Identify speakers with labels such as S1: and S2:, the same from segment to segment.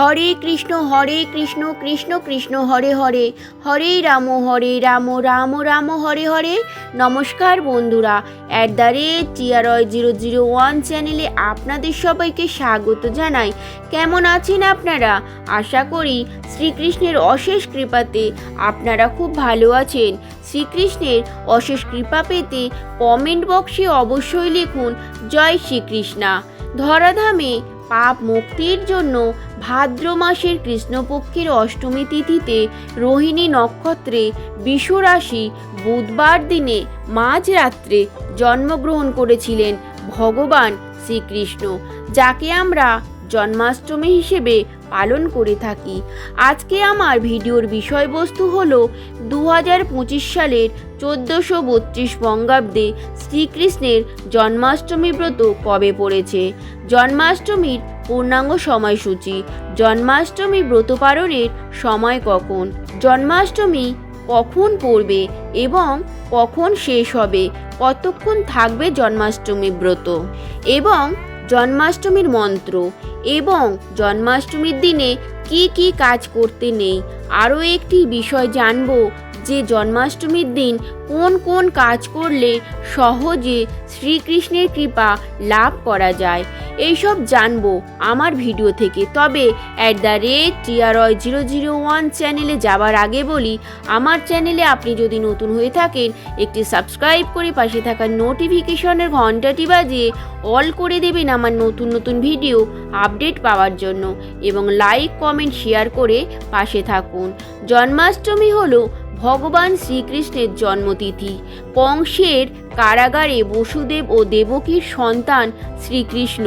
S1: হরে কৃষ্ণ হরে কৃষ্ণ কৃষ্ণ কৃষ্ণ হরে হরে হরে রাম হরে রাম রাম রাম হরে হরে নমস্কার বন্ধুরা at the rate TRI zero zero one চ্যানেলে আপনাদের সবাইকে স্বাগত জানাই কেমন আছেন আপনারা আশা করি শ্রীকৃষ্ণের অশেষ কৃপাতে আপনারা খুব ভালো আছেন শ্রীকৃষ্ণের অশেষ কৃপা পেতে কমেন্ট বক্সে অবশ্যই লিখুন জয় শ্রীকৃষ্ণা ধরাধামে পাপ মুক্তির জন্য ভাদ্র মাসের কৃষ্ণপক্ষের অষ্টমী তিথিতে রোহিণী নক্ষত্রে বিশ্বরাশি বুধবার দিনে মাঝরাত্রে জন্মগ্রহণ করেছিলেন ভগবান শ্রীকৃষ্ণ যাকে আমরা জন্মাষ্টমী হিসেবে পালন করে থাকি আজকে আমার ভিডিওর বিষয়বস্তু হল দু সালের চোদ্দোশো বত্রিশ বঙ্গাব্দে শ্রীকৃষ্ণের জন্মাষ্টমী ব্রত কবে পড়েছে জন্মাষ্টমীর পূর্ণাঙ্গ সময়সূচি জন্মাষ্টমী ব্রত পালনের সময় কখন জন্মাষ্টমী কখন পড়বে এবং কখন শেষ হবে কতক্ষণ থাকবে জন্মাষ্টমী ব্রত এবং জন্মাষ্টমীর মন্ত্র এবং জন্মাষ্টমীর দিনে কি কি কাজ করতে নেই আরও একটি বিষয় জানব যে জন্মাষ্টমীর দিন কোন কোন কাজ করলে সহজে শ্রীকৃষ্ণের কৃপা লাভ করা যায় এইসব জানবো আমার ভিডিও থেকে তবে at the rate TRI zero zero one চ্যানেলে যাবার আগে বলি আমার চ্যানেলে আপনি যদি নতুন হয়ে থাকেন একটি সাবস্ক্রাইব করে পাশে থাকা নোটিফিকেশনের ঘন্টাটি বাজিয়ে অল করে দেবেন আমার নতুন নতুন ভিডিও আপডেট পাওয়ার জন্য এবং লাইক কমেন্ট শেয়ার করে পাশে থাকুন জন্মাষ্টমী হলো ভগবান শ্রীকৃষ্ণের জন্মতিথি কংসের কারাগারে বসুদেব ও দেবকীর সন্তান শ্রীকৃষ্ণ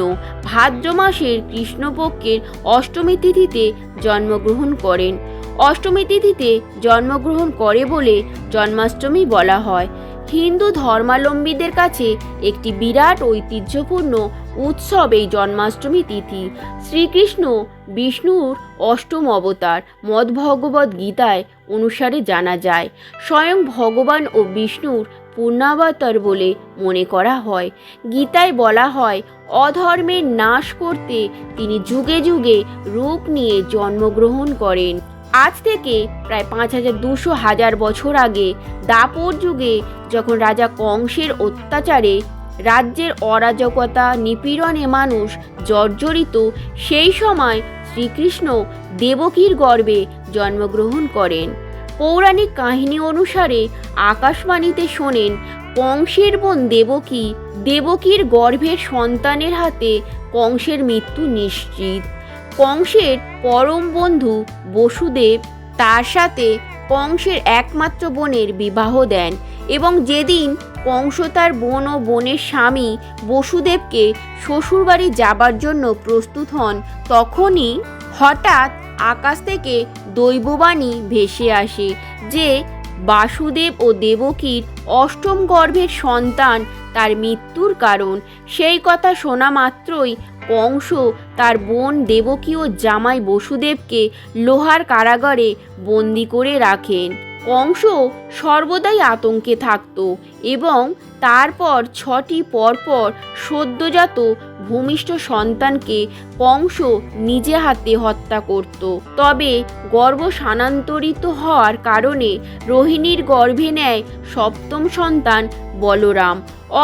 S1: ভাদ্র মাসের কৃষ্ণপক্ষের অষ্টমী তিথিতে জন্মগ্রহণ করেন অষ্টমী তিথিতে জন্মগ্রহণ করে বলে জন্মাষ্টমী বলা হয় হিন্দু ধর্মাবলম্বীদের কাছে একটি বিরাট ঐতিহ্যপূর্ণ উৎসব এই জন্মাষ্টমী তিথি শ্রীকৃষ্ণ বিষ্ণুর অষ্টম অবতার মদ ভগবত গীতায় অনুসারে জানা যায় স্বয়ং ভগবান ও বিষ্ণুর পূর্ণাবতার বলে মনে করা হয় গীতায় বলা হয় অধর্মের নাশ করতে তিনি যুগে যুগে রূপ নিয়ে জন্মগ্রহণ করেন আজ থেকে প্রায় পাঁচ হাজার দুশো হাজার বছর আগে দাপর যুগে যখন রাজা কংসের অত্যাচারে রাজ্যের অরাজকতা নিপীড়নে মানুষ জর্জরিত সেই সময় শ্রীকৃষ্ণ দেবকীর গর্বে জন্মগ্রহণ করেন পৌরাণিক কাহিনী অনুসারে আকাশবাণীতে শোনেন কংসের বোন দেবকী দেবকীর গর্ভের সন্তানের হাতে কংসের মৃত্যু নিশ্চিত কংসের পরম বন্ধু বসুদেব তার সাথে কংসের একমাত্র বোনের বিবাহ দেন এবং যেদিন কংস তার বোন ও বোনের স্বামী বসুদেবকে শ্বশুরবাড়ি যাবার জন্য প্রস্তুত হন তখনই হঠাৎ আকাশ থেকে দৈববাণী ভেসে আসে যে বাসুদেব ও দেবকীর অষ্টম গর্ভের সন্তান তার মৃত্যুর কারণ সেই কথা শোনা মাত্রই কংস তার বোন দেবকী ও জামাই বসুদেবকে লোহার কারাগারে বন্দি করে রাখেন কংস সর্বদাই আতঙ্কে থাকত এবং তারপর ছটি পরপর সদ্যজাত ভূমিষ্ঠ সন্তানকে কংস নিজে হাতে হত্যা করত তবে গর্ভ স্থানান্তরিত হওয়ার কারণে রোহিণীর গর্ভে নেয় সপ্তম সন্তান বলরাম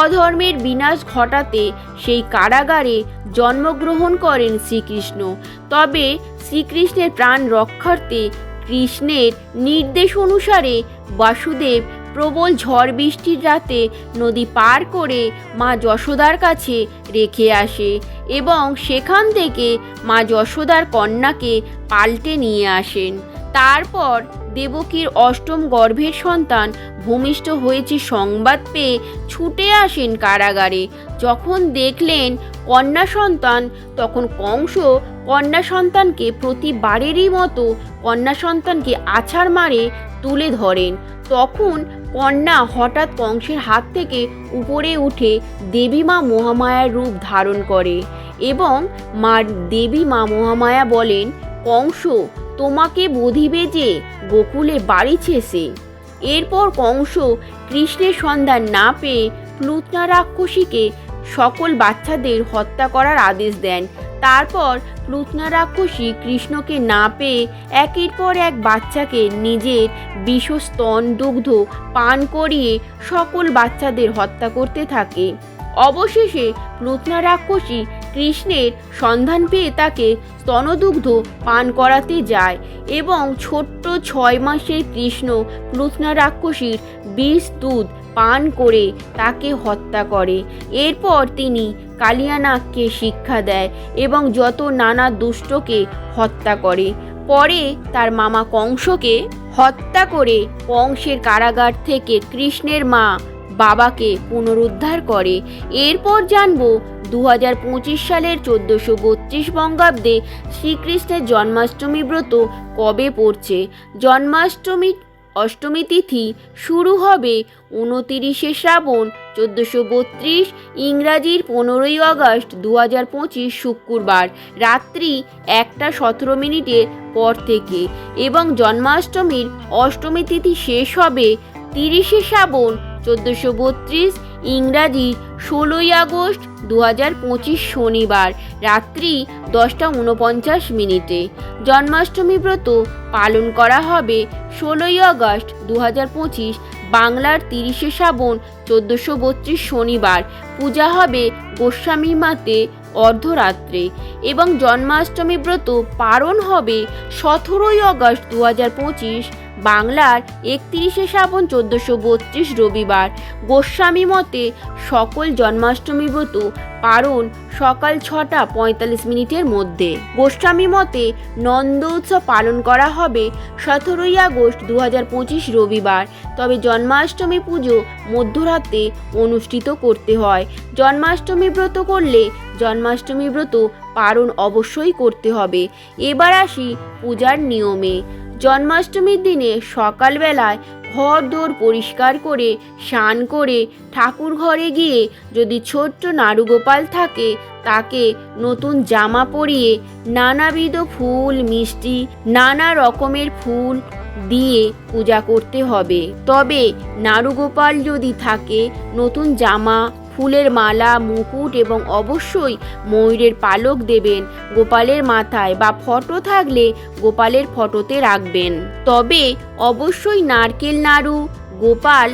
S1: অধর্মের বিনাশ ঘটাতে সেই কারাগারে জন্মগ্রহণ করেন শ্রীকৃষ্ণ তবে শ্রীকৃষ্ণের প্রাণ রক্ষার্থে কৃষ্ণের নির্দেশ অনুসারে বাসুদেব প্রবল ঝড় বৃষ্টির রাতে নদী পার করে মা যশোদার কাছে রেখে আসে এবং সেখান থেকে মা যশোদার কন্যাকে পাল্টে নিয়ে আসেন তারপর দেবকীর অষ্টম গর্ভের সন্তান ভূমিষ্ঠ হয়েছে সংবাদ পেয়ে ছুটে আসেন কারাগারে যখন দেখলেন কন্যা সন্তান তখন কংস কন্যা সন্তানকে প্রতিবারেরই মতো কন্যা সন্তানকে আছাড় মারে তুলে ধরেন তখন কন্যা হঠাৎ কংসের হাত থেকে উপরে উঠে দেবী মা মহামায়ার রূপ ধারণ করে এবং মা দেবী মা মহামায়া বলেন কংস তোমাকে বধিবে যে গোকুলে বাড়িছে সে এরপর কংস কৃষ্ণের সন্ধান না পেয়ে প্লুতনা রাক্ষসীকে সকল বাচ্চাদের হত্যা করার আদেশ দেন তারপর প্রত্নারাক্ষসী কৃষ্ণকে না পেয়ে একের পর এক বাচ্চাকে নিজের বিষস্তন দুগ্ধ পান করিয়ে সকল বাচ্চাদের হত্যা করতে থাকে অবশেষে প্রত্নারাক্ষসী কৃষ্ণের সন্ধান পেয়ে তাকে স্তনদুগ্ধ পান করাতে যায় এবং ছোট্ট ছয় মাসের কৃষ্ণ রাক্ষসীর বিষ দুধ পান করে তাকে হত্যা করে এরপর তিনি কালিয়ানাগকে শিক্ষা দেয় এবং যত নানা দুষ্টকে হত্যা করে পরে তার মামা কংসকে হত্যা করে কংসের কারাগার থেকে কৃষ্ণের মা বাবাকে পুনরুদ্ধার করে এরপর জানব দু পঁচিশ সালের চোদ্দোশো বত্রিশ বঙ্গাব্দে শ্রীকৃষ্ণের জন্মাষ্টমী ব্রত কবে পড়ছে জন্মাষ্টমী অষ্টমী তিথি শুরু হবে উনতিরিশে শ্রাবণ চোদ্দোশো বত্রিশ ইংরাজির পনেরোই আগস্ট দু হাজার পঁচিশ শুক্রবার রাত্রি একটা সতেরো মিনিটের পর থেকে এবং জন্মাষ্টমীর অষ্টমী তিথি শেষ হবে তিরিশে শ্রাবণ চোদ্দোশো বত্রিশ ইংরাজি ষোলোই আগস্ট দু হাজার পঁচিশ শনিবার রাত্রি দশটা উনপঞ্চাশ মিনিটে জন্মাষ্টমী ব্রত পালন করা হবে ষোলোই আগস্ট দু হাজার পঁচিশ বাংলার তিরিশে শ্রাবণ চোদ্দোশো বত্রিশ শনিবার পূজা হবে গোস্বামী মাতে অর্ধরাত্রে এবং জন্মাষ্টমী ব্রত পালন হবে সতেরোই অগস্ট দু হাজার পঁচিশ বাংলার একত্রিশে শ্রাবণ চোদ্দোশো বত্রিশ রবিবার গোস্বামী মতে সকল জন্মাষ্টমী ব্রত পারণ সকাল ছটা পঁয়তাল্লিশ মিনিটের মধ্যে গোস্বামী মতে নন্দ উৎসব পালন করা হবে সতেরোই আগস্ট দু পঁচিশ রবিবার তবে জন্মাষ্টমী পুজো মধ্যরাতে অনুষ্ঠিত করতে হয় জন্মাষ্টমী ব্রত করলে জন্মাষ্টমী ব্রত পারণ অবশ্যই করতে হবে এবার আসি পূজার নিয়মে জন্মাষ্টমীর দিনে সকালবেলায় ঘর দোর পরিষ্কার করে স্নান করে ঠাকুর ঘরে গিয়ে যদি ছোট্ট নারুগোপাল থাকে তাকে নতুন জামা পরিয়ে নানাবিধ ফুল মিষ্টি নানা রকমের ফুল দিয়ে পূজা করতে হবে তবে নারুগোপাল যদি থাকে নতুন জামা ফুলের মালা মুকুট এবং অবশ্যই ময়ূরের পালক দেবেন গোপালের মাথায় বা ফটো থাকলে গোপালের ফটোতে রাখবেন তবে অবশ্যই নারকেল নাড়ু গোপাল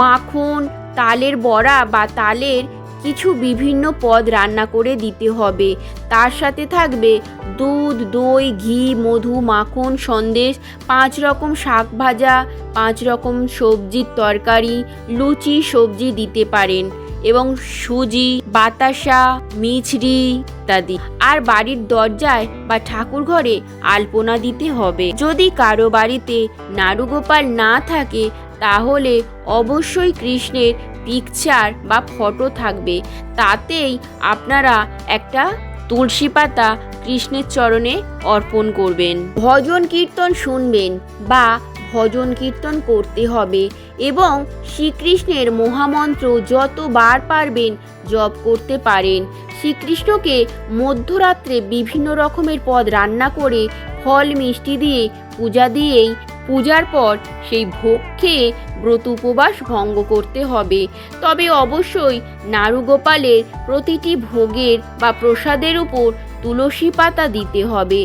S1: মাখন তালের বড়া বা তালের কিছু বিভিন্ন পদ রান্না করে দিতে হবে তার সাথে থাকবে দুধ দই ঘি মধু মাখন সন্দেশ পাঁচ রকম শাক ভাজা পাঁচ রকম সবজির তরকারি লুচি সবজি দিতে পারেন এবং সুজি বাতাসা মিছরি ইত্যাদি আর বাড়ির দরজায় বা ঠাকুর ঘরে আলপনা দিতে হবে যদি কারো বাড়িতে নারুগোপাল না থাকে তাহলে অবশ্যই কৃষ্ণের পিকচার বা ফটো থাকবে তাতেই আপনারা একটা তুলসী পাতা কৃষ্ণের চরণে অর্পণ করবেন ভজন কীর্তন শুনবেন বা ভজন কীর্তন করতে হবে এবং শ্রীকৃষ্ণের মহামন্ত্র যতবার পারবেন জপ করতে পারেন শ্রীকৃষ্ণকে মধ্যরাত্রে বিভিন্ন রকমের পদ রান্না করে ফল মিষ্টি দিয়ে পূজা দিয়েই পূজার পর সেই ভোগ খেয়ে ব্রত উপবাস ভঙ্গ করতে হবে তবে অবশ্যই নারুগোপালের প্রতিটি ভোগের বা প্রসাদের উপর তুলসী পাতা দিতে হবে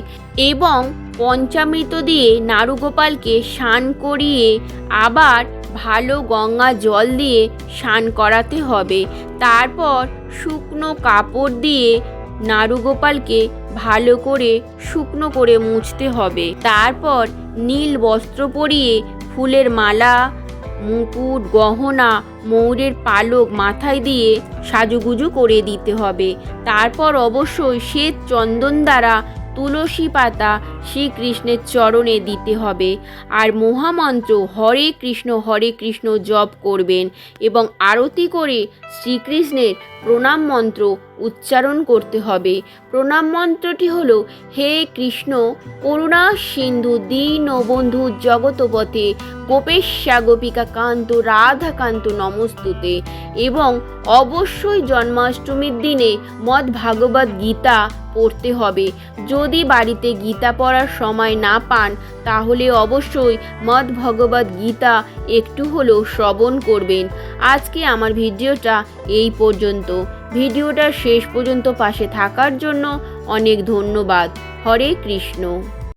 S1: এবং পঞ্চামৃত দিয়ে নারুগোপালকে স্নান করিয়ে আবার ভালো গঙ্গা জল দিয়ে স্নান করাতে হবে তারপর শুকনো কাপড় দিয়ে নারুগোপালকে ভালো করে শুকনো করে মুছতে হবে তারপর নীল বস্ত্র পরিয়ে ফুলের মালা মুকুট গহনা ময়ূরের পালক মাথায় দিয়ে সাজুগুজু করে দিতে হবে তারপর অবশ্যই শ্বেত চন্দন দ্বারা তুলসী পাতা শ্রীকৃষ্ণের চরণে দিতে হবে আর মহামন্ত্র হরে কৃষ্ণ হরে কৃষ্ণ জপ করবেন এবং আরতি করে শ্রীকৃষ্ণের প্রণাম মন্ত্র উচ্চারণ করতে হবে প্রণাম মন্ত্রটি হল হে কৃষ্ণ করুণা সিন্ধু দীন বন্ধু জগতপথে গোপেশ্বা গোপিকা কান্ত রাধাকান্ত নমস্তুতে এবং অবশ্যই জন্মাষ্টমীর দিনে মদ ভাগবত গীতা পড়তে হবে যদি বাড়িতে গীতা পড়ার সময় না পান তাহলে অবশ্যই মদ ভগবত গীতা একটু হলেও শ্রবণ করবেন আজকে আমার ভিডিওটা এই পর্যন্ত ভিডিওটার শেষ পর্যন্ত পাশে থাকার জন্য অনেক ধন্যবাদ হরে কৃষ্ণ